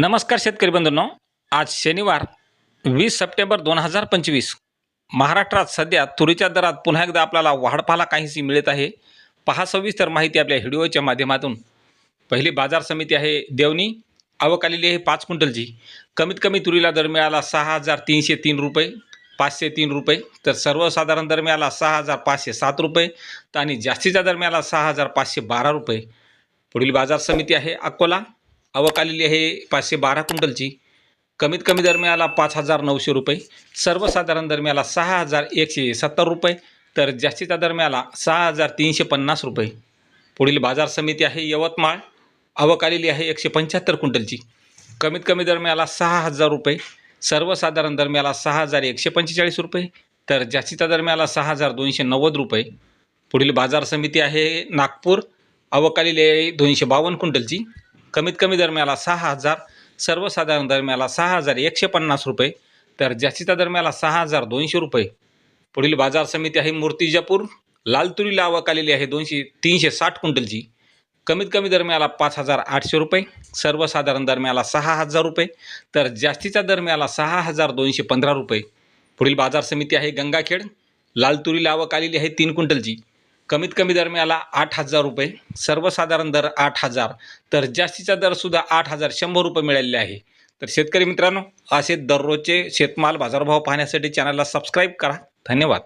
नमस्कार शेतकरी बंधूंनो. आज शनिवार वीस सप्टेंबर दोन हजार पंचवीस. महाराष्ट्रात सध्या तुरीच्या दरात पुन्हा एकदा आपल्याला वाढ पाहायला काहीशी मिळत आहे. पहा सविस्तर माहिती आपल्या व्हिडिओच्या माध्यमातून. पहिली बाजार समिती आहे देवनी आवक आलेली आहे पाच क्विंटलची. कमीत कमी तुरीला दर मिळाला सहा हजार तीनशे तीन रुपये पाचशे तीन रुपये. तर सर्वसाधारण दर मिळाला सहा हजार पाचशे सात रुपये तर आणि जास्तीचा दर मिळाला सहा हजार पाचशे बारा रुपये. पुढील बाजार समिती आहे अकोला. आवक आलेली आहे पाचशे बारा क्विंटलची. कमीत कमी दरम्याला पाच हजार नऊशे रुपये. सर्वसाधारण दरम्याला सहा हजार एकशे सत्तर रुपये. तर जास्तीचा दरम्याला सहा हजार तीनशे पन्नास रुपये. पुढील बाजार समिती आहे यवतमाळ. आवक आलेली आहे एकशे पंच्याहत्तर क्विंटलची. कमीत कमी दरम्याला सहा हजार रुपये. सर्वसाधारण दरम्याला सहा हजार एकशे पंचेचाळीस रुपये. तर जास्तीचा दरम्याला सहा हजार दोनशे नव्वद रुपये. पुढील बाजार समिती आहे नागपूर. आवक आलेली आहे दोनशे बावन्न क्विंटलची. कमीत कमी दरम्याला सहा हजार सर्वसाधारण दरम्याला सहा हजार एकशे पन्नास रुपये. तर जास्तीचा दरम्याला सहा हजार दोनशे रुपये. पुढील बाजार समिती आहे मूर्तिजापूर. लाल तुरीला आवक आलेली आहे दोनशे तीनशे साठ क्विंटलची. कमीत कमी दरम्याला पाच हजार आठशे रुपये. सर्वसाधारण दरम्याला सहा हजार रुपये. तर जास्तीचा दरम्याला सहा हजार दोनशे पंधरा रुपये. पुढील बाजार समिती आहे गंगाखेड. लाल तुरीला आवक आलेली आहे तीन क्विंटलची. कमीत कमी दर मिळाला आठ हजार रुपये सर्वसाधारण दर आठ हजार तर जास्तीचा दरसुद्धा आठ हजार शंभर रुपये मिळालेले आहे. तर शेतकरी मित्रांनो असे दररोजचे शेतमाल बाजारभाव पाहण्यासाठी चॅनलला सबस्क्राईब करा. धन्यवाद.